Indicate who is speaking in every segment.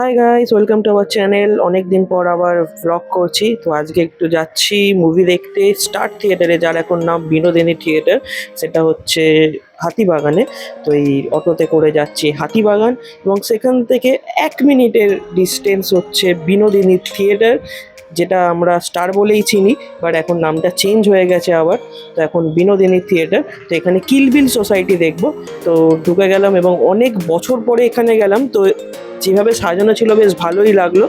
Speaker 1: Hi guys welcome to our channel অনেক দিন পর আবার ব্লগ করছি। তো আজকে একটু যাচ্ছি মুভি দেখতে। স্টার থিয়েটারে যার এখন নাম বিনোদিনী থিয়েটার সেটা হচ্ছে হাতিবাগানে। তো এই অটোতে করে যাচ্ছি হাতিবাগান এবং সেখান থেকে এক মিনিটের ডিস্টেন্স হচ্ছে বিনোদিনী থিয়েটার যেটা আমরা স্টার বলেই চিনি বাট এখন নামটা চেঞ্জ হয়ে গেছে আবার। তো এখন বিনোদিনী থিয়েটার তো এখানে কিলবিল সোসাইটি দেখব। তো ঢুকে গেলাম এবং অনেক বছর পরে এখানে গেলাম। তো যেভাবে সাজানো ছিল বেশ ভালোই লাগল।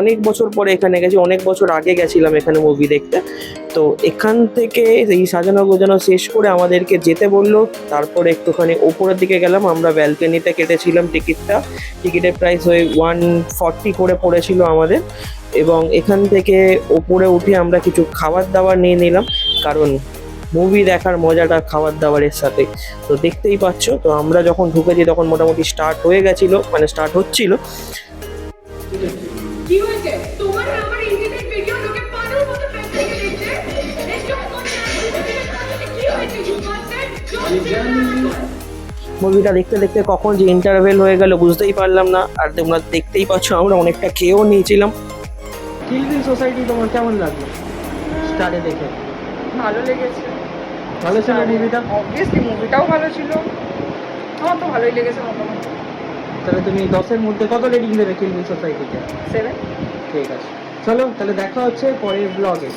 Speaker 1: অনেক বছর পরে এখানে গেছি, অনেক বছর আগে গেছিলাম এখানে মুভি দেখতে। তো এখান থেকে এই সাজানো গোজানো শেষ করে আমাদেরকে যেতে বলল, তারপরে একটুখানি ওপরের দিকে গেলাম, আমরা ব্যালকনিতে কেটেছিলাম টিকিটটা টিকিটের প্রাইস ওই ওয়ান ফর্টি করে পড়েছিল আমাদের। এবং এখান থেকে ওপরে উঠে আমরা কিছু খাবার দাবার নিয়ে নিলাম, কারণ মুভি দেখার মজাটা খাবার দাবারের সাথে। তো দেখতেই পাচ্ছ তো আমরা যখন ঢুকেছি তখন মোটামুটি স্টার্ট হয়ে গেছিল মানে স্টার্ট হচ্ছিল।
Speaker 2: মনে
Speaker 1: মুভিটা দেখতে দেখতে কখন যে ইন্টারভেল হয়ে গেল বুঝতেই পারলাম না। আর তোমরা দেখতেই পাচ্ছ আমরা অনেকটা খেয়েও নিয়েছিলাম। সোসাইটি তোমার কেমন লাগল? স্টারে দেখে।
Speaker 2: ভালো লেগেছে।
Speaker 1: ভালো ছিল মুভিটা
Speaker 2: অবভিয়াসলি মুভিটাও ভালো ছিল। আমার তো ভালোই লেগেছে মোটামুটি।
Speaker 1: তাহলে তুমি দশের মধ্যে কত রেটিং দেবে কিলবিল সোসাইটিকে
Speaker 2: সেভেন
Speaker 1: ঠিক আছে। চলো তাহলে দেখা হচ্ছে পরের ব্লগে